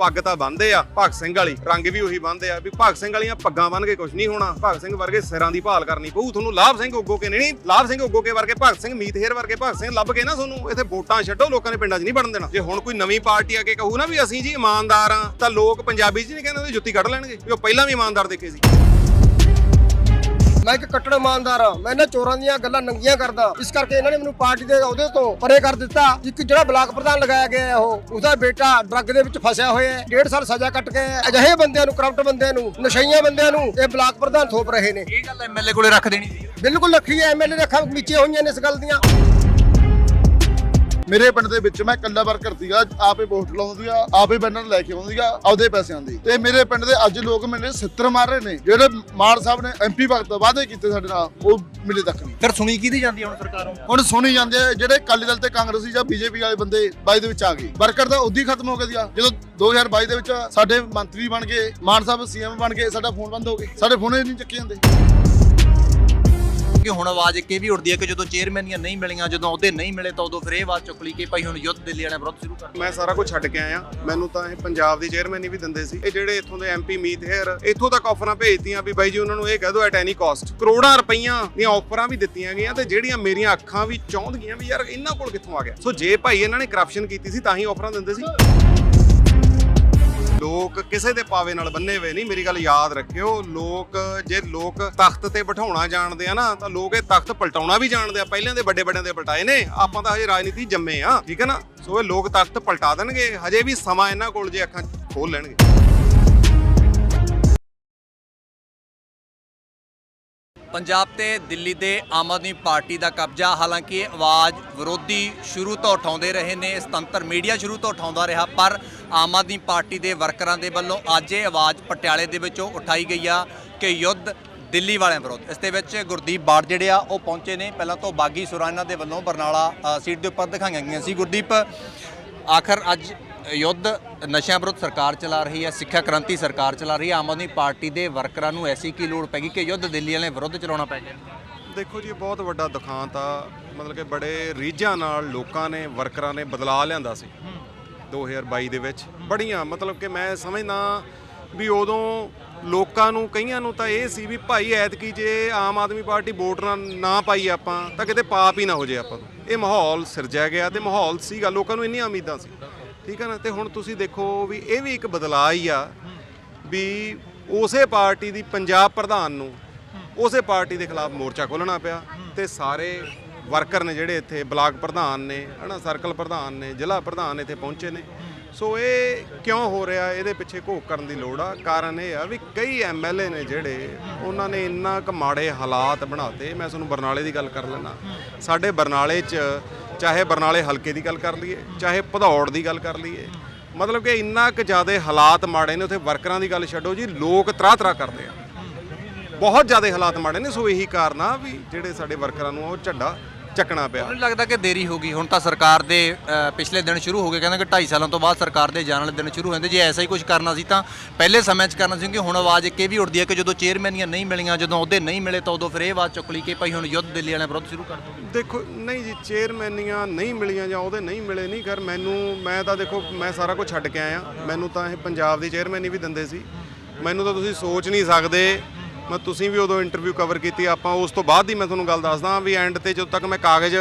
ਪੱਗ ਤਾਂ ਬੰਨਦੇ ਆ, ਭਗਤ ਸਿੰਘ ਵਾਲੀ, ਰੰਗ ਵੀ ਉਹੀ ਬੰਨਦੇ ਆ, ਵੀ ਭਗਤ ਸਿੰਘ ਵਾਲੀਆਂ ਪੱਗਾਂ ਬੰਨ ਕੇ ਕੁਝ ਨਹੀਂ ਹੋਣਾ, ਭਗਤ ਸਿੰਘ ਵਰਗੇ ਸਿਰਾਂ ਦੀ ਭਾਲ ਕਰਨੀ ਪਊ, ਤੁਹਾਨੂੰ ਲਾਭ ਸਿੰਘ ਉੱਗੋ ਕੇ ਨਹੀਂ, ਲਾਭ ਸਿੰਘ ਉੱਗੋ ਕੇ ਵਰਗੇ ਭਗਤ ਸਿੰਘ ਮੀਤਹੇਰ ਵਰਗੇ ਭਗਤ ਸਿੰਘ ਲੱਭ ਕੇ ਨਾ ਤੁਹਾਨੂੰ, ਇੱਥੇ ਵੋਟਾਂ ਛੱਡੋ, ਲੋਕਾਂ ਨੇ ਪਿੰਡਾਂ 'ਚ ਨਹੀਂ ਬਣਨ ਦੇਣਾ। ਜੇ ਹੁਣ ਕੋਈ ਨਵੀਂ ਪਾਰਟੀ ਆ ਕੇ ਕਹੂ ਨਾ ਵੀ ਅਸੀਂ ਜੀ ਇਮਾਨਦਾਰ ਆ, ਤਾਂ ਲੋਕ ਪੰਜਾਬੀ 'ਚ ਨਹੀਂ ਕਹਿੰਦੇ, ਉਹਦੀ ਜੁੱਤੀ ਕੱਢ ਲੈਣਗੇ, ਵੀ ਉਹ ਪਹਿਲਾਂ ਵੀ ਇਮਾਨਦਾਰ ਦੇਖੇ ਸੀ। ਮੈਂ ਇੱਕ ਕੱਟੜ ਇਮਾਨਦਾਰ ਹਾਂ। ਮੈਂ ਇਹਨਾਂ ਚੋਰਾਂ ਦੀਆਂ ਗੱਲਾਂ ਨੰਗੀਆਂ ਕਰਦਾ। ਇਸ ਕਰਕੇ ਇਹਨਾਂ ਨੇ ਮੈਨੂੰ ਪਾਰਟੀ ਦੇ ਅਹੁਦੇ ਤੋਂ ਪਰੇ ਕਰ ਦਿੱਤਾ। ਇੱਕ ਜਿਹੜਾ ਬਲਾਕ ਪ੍ਰਧਾਨ ਲਗਾਇਆ ਗਿਆ ਹੈ ਉਹ ਉਹਦਾ ਬੇਟਾ ਡਰੱਗ ਦੇ ਵਿੱਚ ਫਸਿਆ ਹੋਇਆ ਹੈ। ਡੇਢ ਸਾਲ ਸਜ਼ਾ ਕੱਟ ਕੇ ਅਜਿਹੇ ਬੰਦਿਆਂ ਨੂੰ ਕਰਪਟ ਬੰਦਿਆਂ ਨੂੰ ਨਸ਼ਈਆਂ ਬੰਦਿਆਂ ਨੂੰ ਇਹ ਬਲਾਕ ਪ੍ਰਧਾਨ ਥੋਪ ਰਹੇ ਨੇ। ਇਹ ਗੱਲ ਐਮਐਲਏ ਕੋਲੇ ਰੱਖ ਦੇਣੀ ਸੀ। ਬਿਲਕੁਲ ਲੱਖੀ ਐਮਐਲਏ ਦੇ ਅੱਖਾਂ ਨੀਚੇ ਹੋਈਆਂ ਨੇ ਇਸ ਗੱਲ ਦੀਆਂ। ਮੇਰੇ ਪਿੰਡ ਦੇ ਵਿੱਚ ਮੈਂ ਇਕੱਲਾ ਵਰਕਰ ਸੀਗਾ ਆਪੇ ਵੋਟ ਲਾਉਂਦੀ ਆ ਆਪੇ ਬੈਨਰ ਲੈ ਕੇ ਆਉਂਦੀ ਆ ਆਪਦੇ ਪੈਸਿਆਂ ਦੀ। ਤੇ ਮੇਰੇ ਪਿੰਡ ਦੇ ਅੱਜ ਲੋਕ ਮੈਨੂੰ 70 ਮਾਰ ਰਹੇ ਨੇ ਜਿਹੜੇ ਮਾਨ ਸਾਹਿਬ ਨੇ ਐਮਪੀ ਵਕਤ ਵਾਅਦੇ ਕੀਤੇ ਸਾਡੇ ਨਾਲ ਉਹ ਮਿਲੇ ਤੱਕ ਨਹੀਂ। ਫਿਰ ਸੁਣੀ ਕਿਹਦੀ ਜਾਂਦੀ ਹੁਣ ਸਰਕਾਰੋਂ? ਹੁਣ ਸੁਣੀ ਜਾਂਦੇ ਆ ਜਿਹੜੇ ਅਕਾਲੀ ਦਲ ਤੇ ਕਾਂਗਰਸੀ ਜਾਂ ਬੀਜੇਪੀ ਵਾਲੇ ਬੰਦੇ ਬਾਈ ਦੇ ਵਿੱਚ ਆ ਗਏ। ਵਰਕਰ ਤਾਂ ਉਦੋਂ ਹੀ ਖਤਮ ਹੋ ਗਿਆ ਜਦੋਂ 2022 ਦੇ ਵਿੱਚ ਸਾਡੇ ਮੰਤਰੀ ਬਣ ਗਏ ਮਾਨ ਸਾਹਿਬ ਸੀਐਮ ਬਣ ਗਏ ਸਾਡਾ ਫੋਨ ਬੰਦ ਹੋ ਗਏ ਸਾਡੇ ਫੋਨ ਹੀ ਨਹੀਂ ਚੱਕੇ ਜਾਂਦੇ। ਕਿ ਹੁਣ ਆਵਾਜ਼ ਇੱਕ ਇਹ ਵੀ ਉੱਠਦੀ ਹੈ ਕਿ ਜਦੋਂ ਚੇਅਰਮੈਨੀਆਂ ਨਹੀਂ ਮਿਲੀਆਂ, ਜਦੋਂ ਅਹੁਦੇ ਨਹੀਂ ਮਿਲੇ ਤਾਂ ਉਦੋਂ ਫਿਰ ਇਹ ਆਵਾਜ਼ ਚੁੱਕ ਲਈ ਕਿ ਭਾਈ ਹੁਣ ਯੁੱਧ ਦਿੱਲੀ ਵਾਲਿਆਂ ਵਿਰੁੱਧ ਸ਼ੁਰੂ ਕਰ ਮੈਂ ਸਾਰਾ ਕੁਝ ਛੱਡ ਕੇ ਆਇਆ। ਮੈਨੂੰ ਤਾਂ ਇਹ ਪੰਜਾਬ ਦੀ ਚੇਅਰਮੈਨ ਵੀ ਦਿੰਦੇ ਸੀ। ਇਹ ਜਿਹੜੇ ਇੱਥੋਂ ਦੇ ਐਮਪੀ ਮੀਤ ਹੇਰ ਇੱਥੋਂ ਤੱਕ ਆਫਰਾਂ ਭੇਜਦੀਆਂ ਵੀ ਬਾਈ ਜੀ ਉਹਨਾਂ ਨੂੰ ਇਹ ਕਹਿ ਦਿਓ ਐਟ ਐਨੀ ਕਾਸਟ ਕਰੋੜਾਂ ਰੁਪਈਆਂ ਦੀਆਂ ਆਫਰਾਂ ਵੀ ਦਿੱਤੀਆਂ ਗਈਆਂ ਤੇ ਜਿਹੜੀਆਂ ਮੇਰੀਆਂ ਅੱਖਾਂ ਵੀ ਚਾਹੁੰਦੀਆਂ ਵੀ ਯਾਰ ਇਹਨਾਂ ਕੋਲ ਕਿੱਥੋਂ ਆ ਗਿਆ? ਸੋ ਜੇ ਭਾਈ ਇਹਨਾਂ ਨੇ ਕਰਪਸ਼ਨ ਕੀਤੀ ਸੀ ਤਾਂ ਹੀ ਆਫਰਾਂ ਦਿੰਦੇ ਸੀ। ਲੋਕ ਕਿਸੇ ਦੇ ਪਾਵੇ ਨਾਲ ਬੰਨੇ ਹੋਏ ਨਹੀਂ, ਮੇਰੀ ਗੱਲ ਯਾਦ ਰੱਖਿਓ, ਲੋਕ ਜੇ ਲੋਕ ਤਖਤ ਤੇ ਬਿਠਾਉਣਾ ਜਾਣਦੇ ਆ ਨਾ, ਤਾਂ ਲੋਕ ਇਹ ਤਖਤ ਪਲਟਾਉਣਾ ਵੀ ਜਾਣਦੇ ਆ। ਪਹਿਲਾਂ ਦੇ ਵੱਡੇ ਵੱਡਿਆਂ ਦੇ ਪਲਟਾਏ ਨੇ, ਆਪਾਂ ਤਾਂ ਹਜੇ ਰਾਜਨੀਤੀ ਜੰਮੇ ਆ, ਠੀਕ ਹੈ ਨਾ? ਸੋ ਇਹ ਲੋਕ ਤਖਤ ਪਲਟਾ ਦੇਣਗੇ, ਹਜੇ ਵੀ ਸਮਾਂ ਇਹਨਾਂ ਕੋਲ ਜੇ ਅੱਖਾਂ ਖੋਲ ਲੈਣਗੇ। ਪੰਜਾਬ ਤੇ ਦਿੱਲੀ ਦੇ ਆਮ ਆਦਮੀ ਪਾਰਟੀ ਦਾ ਕਬਜ਼ਾ, ਹਾਲਾਂਕਿ ਇਹ ਆਵਾਜ਼ ਵਿਰੋਧੀ ਸ਼ੁਰੂ ਤੋਂ ਉਠਾਉਂਦੇ ਰਹੇ ਨੇ, ਸੁਤੰਤਰ ਮੀਡੀਆ ਸ਼ੁਰੂ ਤੋਂ ਉਠਾਉਂਦਾ ਰਿਹਾ, ਪਰ ਆਮ ਆਦਮੀ ਪਾਰਟੀ ਦੇ ਵਰਕਰਾਂ ਦੇ ਵੱਲੋਂ ਅੱਜ ਇਹ ਆਵਾਜ਼ ਪਟਿਆਲੇ ਦੇ ਵਿੱਚੋਂ ਉਠਾਈ ਗਈ ਆ ਕਿ ਯੁੱਧ ਦਿੱਲੀ ਵਾਲਿਆਂ ਵਿਰੁੱਧ। ਇਸ ਦੇ ਵਿੱਚ ਗੁਰਦੀਪ ਬਾੜ ਜਿਹੜੇ ਆ, ਉਹ ਪਹੁੰਚੇ ਨੇ। ਪਹਿਲਾਂ ਤੋਂ ਬਾਗੀ ਸੁਰਾਨਾ ਦੇ ਵੱਲੋਂ ਬਰਨਾਲਾ ਸੀਟ ਦੇ ਉੱਪਰ ਦਿਖਾਈਆਂ ਗਈਆਂ ਸੀ। ਗੁਰਦੀਪ, ਆਖਰ ਅੱਜ ਯੁੱਧ ਨਸ਼ਿਆਂ ਵਿਰੁੱਧ ਸਰਕਾਰ ਚਲਾ ਰਹੀ ਹੈ, ਸਿੱਖਿਆ ਕ੍ਰਾਂਤੀ ਸਰਕਾਰ ਚਲਾ ਰਹੀ ਹੈ, ਆਮ ਆਦਮੀ ਪਾਰਟੀ ਦੇ ਵਰਕਰਾਂ ਨੂੰ ਐਸੀ ਕੀ ਲੋੜ ਪੈ ਗਈ ਕਿ ਯੁੱਧ ਦਿੱਲੀ ਵਾਲਿਆਂ ਵਿਰੁੱਧ ਚਲਾਉਣਾ ਪੈ ਗਿਆ ਦੇਖੋ ਜੀ, ਇਹ ਬਹੁਤ ਵੱਡਾ ਦੁਖਾਂਤ ਆ। ਮਤਲਬ ਕਿ ਬੜੇ ਰੀਝਾਂ ਨਾਲ ਲੋਕਾਂ ਨੇ, ਵਰਕਰਾਂ ਨੇ ਬਦਲਾਅ ਲਿਆਂਦਾ ਸੀ 2022 ਦੇ ਵਿੱਚ। ਬੜੀਆਂ, ਮਤਲਬ ਕਿ ਮੈਂ ਸਮਝਦਾ ਵੀ ਉਦੋਂ ਲੋਕਾਂ ਨੂੰ, ਕਈਆਂ ਨੂੰ ਤਾਂ ਇਹ ਸੀ ਵੀ ਭਾਈ ਐਤਕੀ ਜੇ ਆਮ ਆਦਮੀ ਪਾਰਟੀ ਵੋਟ ਨਾ ਨਾ ਪਾਈ ਆਪਾਂ, ਤਾਂ ਕਿਤੇ ਪਾਪ ਹੀ ਨਾ ਹੋ ਜੇ ਆਪਾਂ ਨੂੰ। ਇਹ ਮਾਹੌਲ ਸਿਰਜਿਆ ਗਿਆ ਤੇ ਮਾਹੌਲ ਸੀਗਾ, ਲੋਕਾਂ ਨੂੰ ਇੰਨੀਆਂ ਉਮੀਦਾਂ ਸੀ। ਠੀਕ ਹੈ ਨਾ? ਤੇ ਹੁਣ ਤੁਸੀਂ ਦੇਖੋ ਵੀ ਇਹ ਵੀ ਇੱਕ ਬਦਲਾਅ ਹੀ ਆ ਵੀ ਉਸੇ ਪਾਰਟੀ ਦੀ ਪੰਜਾਬ ਪ੍ਰਧਾਨ ਨੂੰ ਉਸੇ ਪਾਰਟੀ ਦੇ ਖਿਲਾਫ ਮੋਰਚਾ ਖੋਲਣਾ ਪਿਆ ਤੇ ਸਾਰੇ ਵਰਕਰ ਨੇ ਜਿਹੜੇ ਇੱਥੇ ਬਲਾਕ ਪ੍ਰਧਾਨ ਨੇ, ਹਨਾ, ਸਰਕਲ ਪ੍ਰਧਾਨ ਨੇ, ਜ਼ਿਲ੍ਹਾ ਪ੍ਰਧਾਨ ਇੱਥੇ ਪਹੁੰਚੇ ਨੇ। ਸੋ ਇਹ ਕਿਉਂ ਹੋ ਰਿਹਾ? ਇਹਦੇ ਪਿੱਛੇ ਘੋਖ ਕਰਨ ਦੀ ਲੋੜ ਆ। ਕਾਰਨ ਇਹ ਆ ਵੀ ਕਈ ਐਮਐਲਏ ਨੇ ਜਿਹੜੇ ਉਹਨਾਂ ਨੇ ਇੰਨਾ ਕੁ ਮਾੜੇ ਹਾਲਾਤ ਬਣਾਤੇ ਮੈਂ ਤੁਹਾਨੂੰ ਬਰਨਾਲੇ ਦੀ ਗੱਲ ਕਰ ਲੈਣਾ ਸਾਡੇ ਬਰਨਾਲੇ 'ਚ ਚਾਹੇ ਬਰਨਾਲੇ ਹਲਕੇ ਦੀ ਗੱਲ ਕਰ ਲਈਏ, ਚਾਹੇ ਭਦੌੜ ਦੀ ਗੱਲ ਕਰ ਲਈਏ, ਮਤਲਬ ਕਿ ਇੰਨਾ ਕੁ ਜ਼ਿਆਦਾ ਹਾਲਾਤ ਮਾੜੇ ਨੇ, ਉੱਥੇ ਵਰਕਰਾਂ ਦੀ ਗੱਲ ਛੱਡੋ ਜੀ, ਲੋਕ ਤਰਾ ਤਰਾ ਕਰਦੇ ਆ। ਬਹੁਤ ਜ਼ਿਆਦਾ ਹਾਲਾਤ ਮਾੜੇ ਨੇ, ਸੋ ਇਹੀ ਕਾਰਨ ਆ ਵੀ ਜਿਹੜੇ ਸਾਡੇ ਵਰਕਰਾਂ ਨੂੰ ਉਹ ਝੰਡਾ ਚੱਕਣਾ ਪਿਆ। ਮੈਨੂੰ ਲੱਗਦਾ ਕਿ ਦੇਰੀ ਹੋ ਗਈ। ਹੁਣ ਤਾਂ ਸਰਕਾਰ ਦੇ ਅ, ਪਿਛਲੇ ਦਿਨ ਸ਼ੁਰੂ ਹੋ ਗਏ। ਕਹਿੰਦੇ ਕਿ 2.5 ਸਾਲਾਂ ਤੋਂ ਬਾਅਦ ਸਰਕਾਰ ਦੇ ਜਾਣ ਵਾਲੇ ਦਿਨ ਸ਼ੁਰੂ ਹੁੰਦੇ। ਜੇ ਐਸਾ ਹੀ ਕੁਝ ਕਰਨਾ ਸੀ ਤਾਂ ਪਹਿਲੇ ਸਮੇਂ 'ਚ ਕਰਨਾ ਸੀ ਕਿਉਂਕਿ ਹੁਣ ਆਵਾਜ਼ ਇੱਕ ਇਹ ਵੀ ਉੱਠਦੀ ਹੈ ਕਿ ਜਦੋਂ ਚੇਅਰਮੈਨੀਆਂ ਨਹੀਂ ਮਿਲੀਆਂ ਜਦੋਂ ਅਹੁਦੇ ਨਹੀਂ ਮਿਲੇ ਤਾਂ ਉਦੋਂ ਫਿਰ ਇਹ ਆਵਾਜ਼ ਚੁੱਕ ਲਈ ਕਿ ਭਾਈ ਹੁਣ ਯੁੱਧ ਦਿੱਲੀ ਵਾਲਿਆਂ ਵਿਰੁੱਧ ਸ਼ੁਰੂ ਕਰ ਦੋ ਦੇਖੋ ਨਹੀਂ ਜੀ ਚੇਅਰਮੈਨੀਆਂ ਨਹੀਂ ਮਿਲੀਆਂ ਜਾਂ ਉਹਦੇ ਨਹੀਂ ਮਿਲੇ ਨਹੀਂ ਕਰ ਮੈਨੂੰ ਮੈਂ ਤਾਂ ਦੇਖੋ ਮੈਂ ਸਾਰਾ ਕੁਝ ਛੱਡ ਕੇ ਆਇਆ। ਮੈਨੂੰ ਤਾਂ ਇਹ ਪੰਜਾਬ ਦੀ ਚੇਅਰਮੈਨੀ ਵੀ ਦਿੰਦੇ ਸੀ। ਮੈਨੂੰ ਤਾਂ ਤੁਸੀਂ ਸੋਚ ਨਹੀਂ ਸਕਦੇ ਮੈਂ ਤੁਸੀਂ ਵੀ ਉਦੋਂ ਇੰਟਰਵਿਊ ਕਵਰ ਕੀਤੀ, ਆਪਾਂ ਉਸ ਤੋਂ ਬਾਅਦ ਹੀ ਮੈਂ ਤੁਹਾਨੂੰ ਗੱਲ ਦੱਸਦਾ ਵੀ ਐਂਡ ਤੇ ਜਦੋਂ ਤੱਕ ਮੈਂ ਕਾਗਜ਼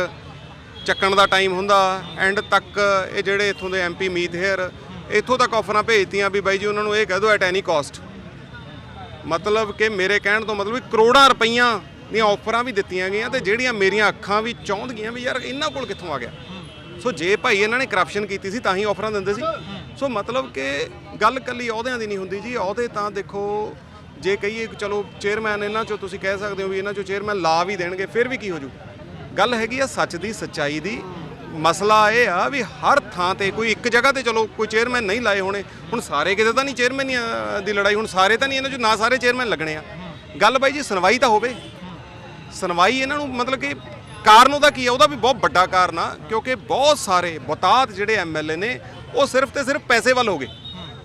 ਚੱਕਣ ਦਾ ਟਾਈਮ ਹੁੰਦਾ ਐਂਡ ਤੱਕ ਇਹ ਜਿਹੜੇ ਇੱਥੋਂ ਦੇ ਐਮਪੀ ਮੀਤ ਹੇਅਰ, ਇੱਥੋਂ ਤੱਕ ਆਫਰਾਂ ਭੇਜਤੀਆਂ ਵੀ ਬਾਈ ਜੀ, ਉਹਨਾਂ ਨੂੰ ਇਹ ਕਹਿ ਦਿਓ ਐਟ ਐਨੀ ਕਾਸਟ ਮਤਲਬ ਕਿ ਮੇਰੇ ਕਹਿਣ ਤੋਂ ਮਤਲਬ ਵੀ ਕਰੋੜਾਂ ਰੁਪਈਆਂ ਦੀਆਂ ਆਫਰਾਂ ਵੀ ਦਿੱਤੀਆਂ ਗਈਆਂ ਤੇ ਜਿਹੜੀਆਂ ਮੇਰੀਆਂ ਅੱਖਾਂ ਵੀ ਚਾਹੁੰਦੀਆਂ ਵੀ ਯਾਰ ਇਹਨਾਂ ਕੋਲ ਕਿੱਥੋਂ ਆ ਗਿਆ? ਸੋ ਜੇ ਭਾਈ ਇਹਨਾਂ ਨੇ ਕਰਪਸ਼ਨ ਕੀਤੀ ਸੀ ਤਾਂ ਹੀ ਆਫਰਾਂ ਦਿੰਦੇ ਸੀ। ਸੋ ਮਤਲਬ ਕਿ ਗੱਲ ਕੱਲੀ ਅਹੁਦਿਆਂ ਦੀ ਨਹੀਂ ਹੁੰਦੀ ਜੀ, ਅਹੁਦੇ ਤਾਂ ਦੇਖੋ ਜੇ ਕਹੀਏ ਕਿ ਚਲੋ ਚੇਅਰਮੈਨ ਇਹਨਾਂ ਚੋਂ ਤੁਸੀਂ ਕਹਿ ਸਕਦੇ ਹੋ ਵੀ ਇਹਨਾਂ ਚੋਂ ਚੇਅਰਮੈਨ ਲਾ ਵੀ ਦੇਣਗੇ, ਫਿਰ ਵੀ ਕੀ ਹੋ ਜੂ? ਗੱਲ ਹੈਗੀ ਆ ਸੱਚ ਦੀ, ਸੱਚਾਈ ਦੀ। ਮਸਲਾ ਇਹ ਆ ਵੀ ਹਰ ਥਾਂ ਤੇ ਕੋਈ ਇੱਕ ਜਗ੍ਹਾ ਤੇ ਚਲੋ ਕੋਈ ਚੇਅਰਮੈਨ ਨਹੀਂ ਲਾਏ ਹੋਣੇ। ਹੁਣ ਸਾਰੇ ਕਿਤੇ ਤਾਂ ਨਹੀਂ ਚੇਅਰਮੈਨ ਦੀ ਲੜਾਈ, ਹੁਣ ਸਾਰੇ ਤਾਂ ਨਹੀਂ ਇਹਨਾਂ ਚੋਂ ਨਾ ਸਾਰੇ ਚੇਅਰਮੈਨ ਲੱਗਣੇ ਆ। ਗੱਲ ਬਾਈ ਜੀ, ਸੁਣਵਾਈ ਤਾਂ ਹੋਵੇ। ਸੁਣਵਾਈ ਇਹਨਾਂ ਨੂੰ ਮਤਲਬ ਕਿ ਕਾਰਨ ਉਹਦਾ ਕੀ ਆ? ਉਹਦਾ ਵੀ ਬਹੁਤ ਵੱਡਾ ਕਾਰਨ ਆ, ਕਿਉਂਕਿ ਬਹੁਤ ਸਾਰੇ ਬਤਾਤ ਜਿਹੜੇ ਐਮਐਲਏ ਨੇ, ਉਹ ਸਿਰਫ ਤੇ ਸਿਰਫ ਪੈਸੇ ਵੱਲ ਹੋ ਗਏ।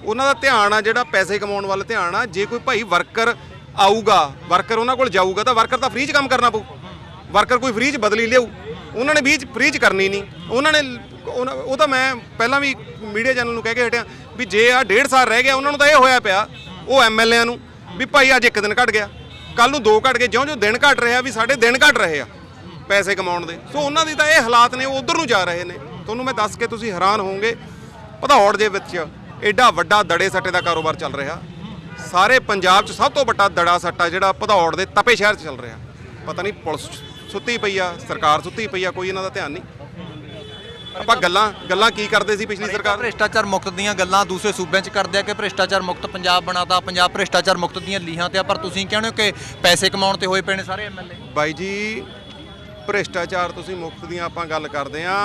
ਉਹਨਾਂ ਦਾ ਧਿਆਨ ਆ ਜਿਹੜਾ ਪੈਸੇ ਕਮਾਉਣ ਵੱਲ ਧਿਆਨ ਆ, ਜੇ ਕੋਈ ਭਾਈ ਵਰਕਰ ਆਊਗਾ, ਵਰਕਰ ਉਹਨਾਂ ਕੋਲ ਜਾਊਗਾ ਤਾਂ ਵਰਕਰ ਤਾਂ ਫ੍ਰੀ 'ਚ ਕੰਮ ਕਰਨਾ ਪਊ। ਵਰਕਰ ਕੋਈ ਫ੍ਰੀ 'ਚ ਬਦਲੀ ਲਿਆਊ। ਉਹਨਾਂ ਨੇ ਵੀ ਫ੍ਰੀ 'ਚ ਕਰਨੀ ਨਹੀਂ। ਉਹਨਾਂ ਨੇ ਉਹਨਾਂ- ਉਹ ਤਾਂ ਮੈਂ ਪਹਿਲਾਂ ਵੀ ਮੀਡੀਆ ਚੈਨਲ ਨੂੰ ਕਹਿ ਕੇ ਹਟਿਆ ਵੀ ਜੇ ਆ ਡੇਢ ਸਾਲ ਰਹਿ ਗਿਆ, ਉਹਨਾਂ ਨੂੰ ਤਾਂ ਇਹ ਹੋਇਆ ਪਿਆ, ਉਹ ਐਮਐਲਏਆਂ ਨੂੰ, ਵੀ ਭਾਈ ਅੱਜ ਇੱਕ ਦਿਨ ਘਟ ਗਿਆ। ਕੱਲ ਨੂੰ ਦੋ ਘਟ ਗਏ। ਜਿਉਂ-ਜਿਉਂ ਦਿਨ ਘਟ ਰਿਹਾ ਵੀ ਸਾਡੇ ਦਿਨ ਘਟ ਰਹੇ ਆ ਪੈਸੇ ਕਮਾਉਣ ਦੇ। ਸੋ ਉਹਨਾਂ ਦੀ ਤਾਂ ਇਹ ਹਾਲਾਤ ਨੇ, ਉਹ ਉਧਰ ਨੂੰ ਜਾ ਰਹੇ ਨੇ। ਤੁਹਾਨੂੰ ਮੈਂ ਦੱਸ ਕੇ ਤੁਸੀਂ ਹੈਰਾਨ ਹੋਵੋਗੇ। ਭਦੌੜ ਦੇ ਵਿੱਚ ਐਡਾ ਵੱਡਾ ਦੜੇ ਸੱਟੇ ਦਾ ਕਾਰੋਬਾਰ ਚੱਲ ਰਿਹਾ। ਸਾਰੇ ਪੰਜਾਬ 'ਚ ਸਭ ਤੋਂ ਵੱਡਾ ਦੜਾ ਸੱਟਾ ਜਿਹੜਾ ਭਦੌੜ ਦੇ ਤਪੇ ਸ਼ਹਿਰ 'ਚ ਚੱਲ ਰਿਹਾ। ਪਤਾ ਨਹੀਂ ਪੁਲਿਸ ਸੁੱਤੀ ਪਈ ਆ ਸਰਕਾਰ ਸੁੱਤੀ ਪਈ ਆ ਕੋਈ ਇਹਨਾਂ ਦਾ ਧਿਆਨ ਨਹੀਂ। ਆਪਾਂ ਗੱਲਾਂ ਗੱਲਾਂ ਕੀ ਕਰਦੇ ਸੀ ਪਿਛਲੀ ਸਰਕਾਰ? ਭ੍ਰਿਸ਼ਟਾਚਾਰ ਮੁਕਤ ਦੀਆਂ ਗੱਲਾਂ ਦੂਸਰੇ ਸੂਬਿਆਂ 'ਚ ਕਰਦੇ ਆ ਕਿ ਭ੍ਰਿਸ਼ਟਾਚਾਰ ਮੁਕਤ ਪੰਜਾਬ ਬਣਾਤਾ ਪੰਜਾਬ ਭ੍ਰਿਸ਼ਟਾਚਾਰ ਮੁਕਤ ਦੀਆਂ ਲੀਹਾਂ ਤੇ ਆ ਪਰ ਤੁਸੀਂ ਕਹਿੰਦੇ ਹੋ ਕਿ ਪੈਸੇ ਕਮਾਉਣ ਤੇ ਹੋਏ ਪਏ ਨੇ ਸਾਰੇ ਐਮਐਲਏ ਬਾਈ ਜੀ ਭ੍ਰਿਸ਼ਟਾਚਾਰ ਤੁਸੀਂ ਮੁਕਤ ਦੀਆਂ ਆਪਾਂ ਗੱਲ ਕਰਦੇ ਆ।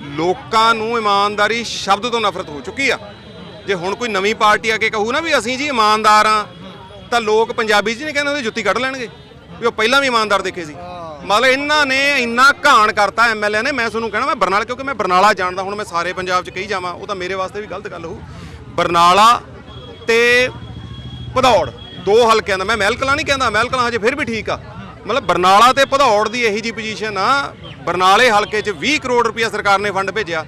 ਲੋਕਾਂ ਨੂੰ ਇਮਾਨਦਾਰੀ ਸ਼ਬਦ ਤੋਂ ਨਫ਼ਰਤ ਹੋ ਚੁੱਕੀ ਆ। ਜੇ ਹੁਣ ਕੋਈ ਨਵੀਂ ਪਾਰਟੀ ਆ ਕੇ ਕਹੂ ਨਾ ਵੀ ਅਸੀਂ ਜੀ ਇਮਾਨਦਾਰ ਆ ਤਾਂ ਲੋਕ ਪੰਜਾਬੀ 'ਚ ਨਹੀਂ ਕਹਿੰਦੇ ਉਹਦੀ ਜੁੱਤੀ ਕੱਢ ਲੈਣਗੇ। ਵੀ ਉਹ ਪਹਿਲਾਂ ਵੀ ਇਮਾਨਦਾਰ ਦੇਖੇ ਸੀ। ਮਤਲਬ ਇਹਨਾਂ ਨੇ ਇੰਨਾ ਘਾਣ ਕਰਤਾ ਐਮਐਲਏ ਨੇ ਮੈਂ ਤੁਹਾਨੂੰ ਕਹਿਣਾ ਮੈਂ ਬਰਨਾਲਾ ਕਿਉਂਕਿ ਮੈਂ ਬਰਨਾਲਾ ਜਾਣਦਾ ਹੁਣ ਮੈਂ ਸਾਰੇ ਪੰਜਾਬ 'ਚ ਕਹੀ ਜਾਵਾਂ ਉਹ ਤਾਂ ਮੇਰੇ ਵਾਸਤੇ ਵੀ ਗਲਤ ਗੱਲ ਹੋਊ। ਬਰਨਾਲਾ ਤੇ ਭਦੌੜ ਦੋ ਹਲਕਿਆਂ ਦਾ ਮੈਂ ਮਹਿਲਕਲਾਂ ਨਹੀਂ ਕਹਿੰਦਾ ਮਹਿਲਕਲਾਂ ਹਜੇ ਫਿਰ ਵੀ ਠੀਕ ਆ। ਮਤਲਬ ਬਰਨਾਲਾ ਤੇ ਭਦੌੜ ਦੀ ਇਹੀ ਜੀ ਪੋਜੀਸ਼ਨ ਆ ਬਰਨਾਲੇ ਹਲਕੇ 'ਚ 20 ਕਰੋੜ ਰੁਪਇਆ ਸਰਕਾਰ ਨੇ ਫੰਡ ਭੇਜਿਆ।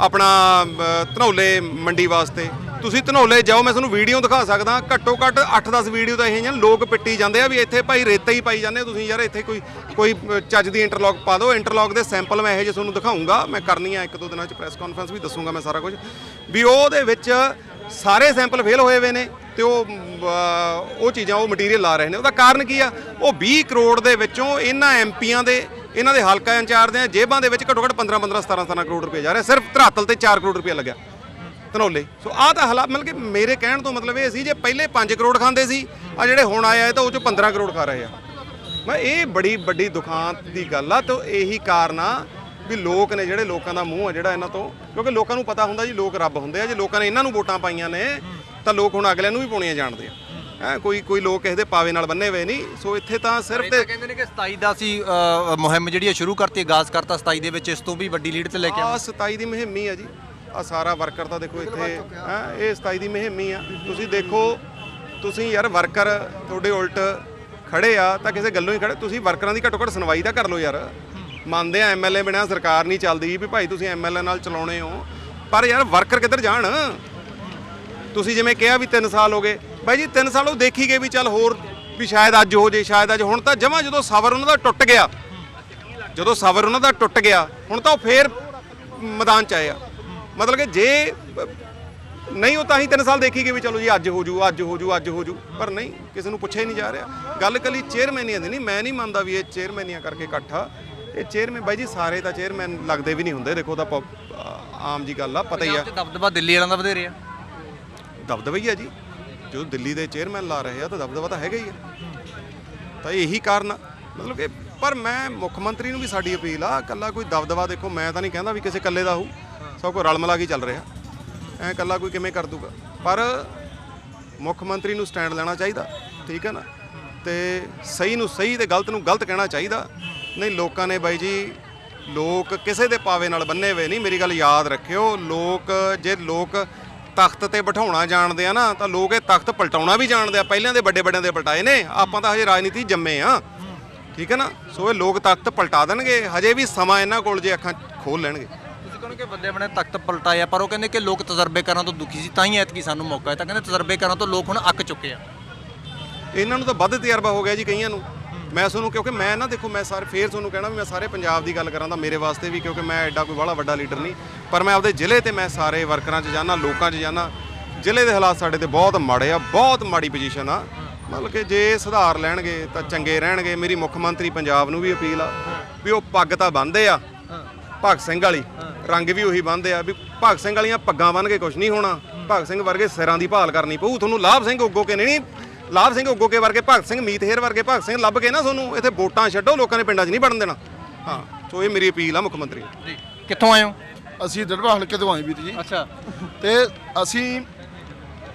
ਆਪਣਾ ਧਨੌਲੇ ਮੰਡੀ ਵਾਸਤੇ। ਤੁਸੀਂ ਧਨੌਲੇ ਜਾਓ, ਮੈਂ ਤੁਹਾਨੂੰ ਵੀਡੀਓ ਦਿਖਾ ਸਕਦਾ। ਘੱਟੋ ਘੱਟ 8-10 ਵੀਡੀਓ ਤਾਂ ਇਹ ਜਿਹੀਆਂ ਲੋਕ ਪਿੱਟੀ ਜਾਂਦੇ ਆ ਵੀ ਇੱਥੇ ਭਾਈ ਰੇਤਾ ਹੀ ਪਾਈ ਜਾਂਦੇ ਆ ਤੁਸੀਂ। ਯਾਰ ਇੱਥੇ ਕੋਈ ਕੋਈ ਚੱਜ ਦੀ ਇੰਟਰਲੌਕ ਪਾ ਦਿਓ। ਇੰਟਰਲੌਕ ਦੇ ਸੈਂਪਲ ਮੈਂ ਇਹੋ ਜਿਹੇ ਤੁਹਾਨੂੰ ਦਿਖਾਉਂਗਾ। ਮੈਂ ਕਰਨੀ ਆ ਇੱਕ ਦੋ ਦਿਨਾਂ 'ਚ ਪ੍ਰੈਸ ਕਾਨਫਰੰਸ ਵੀ, ਦੱਸੂਗਾ ਮੈਂ ਸਾਰਾ ਕੁਝ। ਵੀ ਉਹਦੇ ਵਿੱਚ ਸਾਰੇ ਸੈਂਪਲ ਫੇਲ ਹੋਏ ਹੋਏ ਨੇ ਤੇ ਉਹ ਉਹ ਚੀਜ਼ਾਂ, ਉਹ ਮਟੀਰੀਅਲ ਲਾ ਰਹੇ ਨੇ। ਉਹਦਾ ਕਾਰਨ ਕੀ ਆ? ਉਹ 20 ਕਰੋੜ ਦੇ ਵਿੱਚੋਂ ਇਹਨਾਂ ਐਮਪੀਆਂ ਦੇ ਇਹਨਾਂ ਦੇ ਹਲਕਾ ਇੰਚਾਰਜ ਦੇ ਜੇਬਾਂ ਦੇ ਵਿੱਚ ਘੱਟੋ ਘੱਟ 15 15 17 17 ਕਰੋੜ ਰੁਪਏ ਜਾ ਰਿਹਾ ਸਿਰਫ ਧਰਾਤਲ ਤੇ 4 ਕਰੋੜ ਰੁਪਏ ਲੱਗਿਆ। ਧਨੋਲੇ। ਸੋ ਆਹ ਤਾਂ ਹਾਲਾਤ, ਮਤਲਬ ਕਿ ਮੇਰੇ ਕਹਿਣ ਤੋਂ ਮਤਲਬ ਇਹ ਸੀ ਜੇ ਪਹਿਲੇ 5 ਕਰੋੜ ਖਾਂਦੇ ਸੀ ਆ ਜਿਹੜੇ ਹੁਣ ਆਏ ਆ ਤਾਂ ਉਹ 'ਚ 15 ਕਰੋੜ ਖਾ ਰਹੇ ਆ। ਮੈਂ ਇਹ ਬੜੀ ਵੱਡੀ ਦੁਖਾਂਤ ਦੀ ਗੱਲ ਆ ਤੇ ਇਹੀ ਕਾਰਨ ਆ ਵੀ ਲੋਕ ਨੇ ਜਿਹੜੇ ਲੋਕਾਂ ਦਾ ਮੂੰਹ ਆ, ਜਿਹੜਾ ਇਹਨਾਂ ਤੋਂ, ਕਿਉਂਕਿ ਲੋਕਾਂ ਨੂੰ ਪਤਾ ਹੁੰਦਾ ਜੀ ਲੋਕ ਰੱਬ ਹੁੰਦੇ ਆ, ਜੇ ਲੋਕਾਂ ਨੇ ਇਹਨਾਂ ਨੂੰ ਵੋਟਾਂ ਪਾਈਆਂ ਨੇ, ਤਾਂ ਲੋਕ ਹੁਣ ਅਗਲਿਆਂ ਨੂੰ ਵੀ ਪਾਉਣੀਆਂ ਜਾਣਦੇ ਆ। ਹੈ ਕੋਈ ਕੋਈ ਲੋਕ ਕਿਸੇ ਦੇ ਪਾਵੇ ਨਾਲ ਬੰਨੇ ਹੋਏ ਨਹੀਂ। ਸੋ ਇੱਥੇ ਤਾਂ ਸਿਰਫ ਤੇ ਕਹਿੰਦੇ ਨੇ ਕਿ 27 ਦਾ ਸੀ ਮੁਹਿੰਮ ਜਿਹੜੀ ਹੈ ਸ਼ੁਰੂ ਕਰਤੀ ਆਗਾਜ਼ ਕਰਤਾ 27 ਦੇ ਵਿੱਚ ਇਸ ਤੋਂ ਵੀ ਵੱਡੀ ਲੀਡ ਤੇ ਲੈ ਕੇ ਆ 27 ਦੀ ਮੁਹਿੰਮ ਹੀ ਆ ਜੀ। ਆ ਸਾਰਾ ਵਰਕਰ ਤਾਂ ਦੇਖੋ ਇੱਥੇ ਹੈ ਇਹ 27 ਦੀ ਮੁਹਿੰਮ ਹੀ ਆ। ਤੁਸੀਂ ਦੇਖੋ ਤੁਸੀਂ ਯਾਰ ਵਰਕਰ ਤੁਹਾਡੇ ਉਲਟ ਖੜੇ ਆ ਤਾਂ ਕਿਸੇ ਗੱਲੋਂ ਹੀ ਖੜੇ। ਤੁਸੀਂ ਵਰਕਰਾਂ ਦੀ ਘੱਟੋ ਘੱਟ ਸੁਣਵਾਈ ਤਾਂ ਕਰ ਲਓ ਯਾਰ। ਮੰਨਦੇ ਆ ਐਮਐਲਏ ਬਿਨਾਂ ਸਰਕਾਰ ਨਹੀਂ ਚੱਲਦੀ ਵੀ ਭਾਈ ਤੁਸੀਂ ਐਮਐਲਏ ਨਾਲ ਚਲਾਉਣੇ ਹੋ। ਪਰ ਯਾਰ ਵਰਕਰ ਕਿੱਧਰ ਜਾਣ? ਤੁਸੀਂ ਜਿਵੇਂ ਕਿਹਾ ਵੀ 3 ਸਾਲ ਹੋ ਗਏ ਬਾਈ ਜੀ 3 ਸਾਲ ਉਹ ਦੇਖੀ ਗਏ ਵੀ ਚੱਲ ਹੋਰ ਵੀ ਸ਼ਾਇਦ ਅੱਜ ਹੋ ਜੇ ਸ਼ਾਇਦ ਅੱਜ ਹੁਣ ਤਾਂ ਜਮਾ ਜਦੋਂ ਸਬਰ ਉਹਨਾਂ ਦਾ ਟੁੱਟ ਗਿਆ ਜਦੋਂ ਸਬਰ ਉਹਨਾਂ ਦਾ ਟੁੱਟ ਗਿਆ ਹੁਣ ਤਾਂ ਉਹ ਫੇਰ ਮੈਦਾਨ ਚ ਆਏ ਆ। ਮਤਲਬ ਕਿ ਜੇ ਨਹੀਂ ਉਹ ਤਾਂ ਹੀ 3 ਸਾਲ ਦੇਖੀ ਗਏ ਵੀ ਚਲੋ ਜੀ ਅੱਜ ਹੋ ਜੂ ਅੱਜ ਹੋ ਜੂ ਅੱਜ ਹੋ ਜੂ ਪਰ ਨਹੀਂ ਕਿਸੇ ਨੂੰ ਪੁੱਛਿਆ ਹੀ ਨਹੀਂ ਜਾ ਰਿਹਾ। ਗੱਲ ਕੱਲੀ ਚੇਅਰਮੈਨੀਆਂ ਦੀ ਨਹੀਂ ਮੈਂ ਨਹੀਂ ਮੰਨਦਾ ਵੀ ਇਹ ਚੇਅਰਮੈਨੀਆਂ ਕਰਕੇ ਇਕੱਠਾ ਇਹ ਚੇਅਰਮੈਨ ਬਾਈ ਜੀ ਸਾਰੇ ਤਾਂ ਚੇਅਰਮੈਨ ਲੱਗਦੇ ਵੀ ਨਹੀਂ ਹੁੰਦੇ ਦੇਖੋ ਤਾਂ ਆਮ ਜੀ ਗੱਲ ਆ ਪਤਾ ਹੀ ਆ। ਦਬਦਬਾ ਦਿੱਲੀ ਵਾਲਿਆਂ ਦਾ ਵਧੇਰੇ ਆ। ਦਬਦਬਾ ਹੀ ਆ ਜੀ। ਜਦੋਂ ਦਿੱਲੀ ਦੇ ਚੇਅਰਮੈਨ ਲਾ ਰਹੇ ਆ ਤਾਂ ਦਬਦਬਾ ਤਾਂ ਹੈਗਾ ਹੀ ਆ। ਤਾਂ ਇਹੀ ਕਾਰਨ ਆ। ਮਤਲਬ ਕਿ ਪਰ ਮੈਂ ਮੁੱਖ ਮੰਤਰੀ ਨੂੰ ਵੀ ਸਾਡੀ ਅਪੀਲ ਆ ਕੱਲਾ ਕੋਈ ਦਬਦਬਾ ਦੇਖੋ, ਮੈਂ ਤਾਂ ਨਹੀਂ ਕਹਿੰਦਾ ਵੀ ਕਿਸੇ ਕੱਲੇ ਦਾ ਹੋਊ। ਸਭ ਕੋ ਰਲ ਮਿਲਾ ਕੇ ਚੱਲ ਰਿਹਾ। ਐ ਕੱਲਾ ਕੋਈ ਕਿਵੇਂ ਕਰ ਦੂਗਾ? ਪਰ ਮੁੱਖ ਮੰਤਰੀ ਨੂੰ ਸਟੈਂਡ ਲੈਣਾ ਚਾਹੀਦਾ, ਠੀਕ ਹੈ ਨਾ? ਤੇ ਸਹੀ ਨੂੰ ਸਹੀ ਤੇ ਗਲਤ ਨੂੰ ਗਲਤ ਕਹਿਣਾ ਚਾਹੀਦਾ। ਨਹੀਂ, ਲੋਕਾਂ ਨੇ ਬਾਈ ਜੀ, ਲੋਕ ਕਿਸੇ ਦੇ ਪਾਵੇ ਨਾਲ ਬੰਨੇ ਹੋਏ ਨਹੀਂ। ਮੇਰੀ ਗੱਲ ਯਾਦ ਰੱਖਿਓ, ਲੋਕ, ਜੇ ਲੋਕ ਤਖਤ ਤੇ ਬਿਠਾਉਣਾ ਜਾਣਦੇ ਆ ਨਾ ਤਾਂ ਲੋਕ ਇਹ ਤਖਤ ਪਲਟਾਉਣਾ ਵੀ ਜਾਣਦੇ ਆ। ਪਹਿਲਿਆਂ ਦੇ ਵੱਡੇ ਵੱਡਿਆਂ ਦੇ ਪਲਟਾਏ ਨੇ। ਆਪਾਂ ਤਾਂ ਹਜੇ ਰਾਜਨੀਤੀ ਜੰਮੇ ਆ। ਠੀਕ ਹੈ ਨਾ? ਸੋ ਇਹ ਲੋਕ ਤਖਤ ਪਲਟਾ ਦੇਣਗੇ। ਹਜੇ ਵੀ ਸਮਾਂ ਇਹਨਾਂ ਕੋਲ ਜੇ ਅੱਖਾਂ ਖੋਲ ਲੈਣਗੇ। ਤੁਸੀਂ ਕਹਿੰਦੇ ਕਿ ਬੰਦੇ ਬਣੇ ਤਖਤ ਪਲਟਾਇਆ ਪਰ ਉਹ ਕਹਿੰਦੇ ਕਿ ਲੋਕ ਤਜਰਬੇ ਕਰਨ ਤੋਂ ਦੁਖੀ ਸੀ ਤਾਂ ਹੀ ਐਤਕੀ ਸਾਨੂੰ ਮੌਕਾ ਹੈ ਤਾਂ ਕਹਿੰਦੇ ਤਜਰਬੇ ਕਰਨ ਤੋਂ ਲੋਕ ਹੁਣ ਅੱਕ ਚੁੱਕੇ ਆ। ਇਹਨਾਂ ਨੂੰ ਤਾਂ ਵੱਧ ਤਜਰਬਾ ਹੋ ਗਿਆ ਜੀ ਕਈਆਂ ਨੂੰ। ਮੈਂ ਤੁਹਾਨੂੰ, ਕਿਉਂਕਿ ਮੈਂ ਨਾ ਦੇਖੋ, ਮੈਂ ਸਾਰੇ, ਫੇਰ ਤੁਹਾਨੂੰ ਕਹਿਣਾ ਵੀ ਮੈਂ ਸਾਰੇ ਪੰਜਾਬ ਦੀ ਗੱਲ ਕਰਾਂ ਤਾਂ ਮੇਰੇ ਵਾਸਤੇ ਵੀ, ਕਿਉਂਕਿ ਮੈਂ ਐਡਾ ਕੋਈ ਬੜਾ ਵੱਡਾ ਲੀਡਰ ਨਹੀਂ। ਪਰ ਮੈਂ ਆਪਦੇ ਜ਼ਿਲ੍ਹੇ ਤੇ ਮੈਂ ਸਾਰੇ ਵਰਕਰਾਂ 'ਚ ਜਾਣਾ ਲੋਕਾਂ 'ਚ ਜਾਣਾ ਜ਼ਿਲ੍ਹੇ ਦੇ ਹਾਲਾਤ ਸਾਡੇ ਤੇ ਬਹੁਤ ਮਾੜੇ ਆ, ਬਹੁਤ ਮਾੜੀ ਪੋਜੀਸ਼ਨ ਆ। ਮਤਲਬ ਕਿ ਜੇ ਸੁਧਾਰ ਲੈਣਗੇ ਤਾਂ ਚੰਗੇ ਰਹਿਣਗੇ। ਮੇਰੀ ਮੁੱਖ ਮੰਤਰੀ ਪੰਜਾਬ ਨੂੰ ਵੀ ਅਪੀਲ ਆ, ਵੀ ਉਹ ਪੱਗ ਤਾਂ ਬੰਨ੍ਹਦੇ ਆ। ਭਗਤ ਸਿੰਘ ਵਾਲੀ, ਰੰਗ ਵੀ ਉਹੀ ਬੰਨ੍ਹਦੇ ਆ, ਵੀ ਭਗਤ ਸਿੰਘ ਵਾਲੀਆਂ ਪੱਗਾਂ ਬੰਨ੍ਹ ਕੇ ਕੁਝ ਨਹੀਂ ਹੋਣਾ। ਭਗਤ ਸਿੰਘ ਵਰਗੇ ਸਿਰਾਂ ਦੀ ਭਾਲ ਕਰਨੀ ਪਊ। ਤੁਹਾਨੂੰ ਲਾਭ ਸਿੰਘ ਉੱਗੋ ਕੇ ਨਹੀਂ ਲਾਭ ਸਿੰਘ ਉੱਗੋ ਕੇ ਵਰਗੇ ਭਗਤ ਸਿੰਘ ਮੀਤਹੇਰ ਵਰਗੇ ਭਗਤ ਸਿੰਘ ਲੱਭ ਕੇ ਨਾ ਤੁਹਾਨੂੰ ਇੱਥੇ ਵੋਟਾਂ ਛੱਡੋ ਲੋਕਾਂ ਨੇ ਪਿੰਡਾਂ 'ਚ ਨਹੀਂ ਵੜਨ ਦੇਣਾ। ਹਾਂ ਸੋ ਇਹ ਮੇਰੀ ਅਪੀਲ ਆ ਮੁੱਖ ਮੰਤਰੀ ਨੂੰ। ਜੀ ਕਿੱਥੋਂ ਆਏ ਹੋ? ਅਸੀਂ ਦੜਵਾ ਹਲਕੇ ਤੋਂ ਆਏ ਵੀਰ ਜੀ। ਅੱਛਾ। ਤੇ ਅਸੀਂ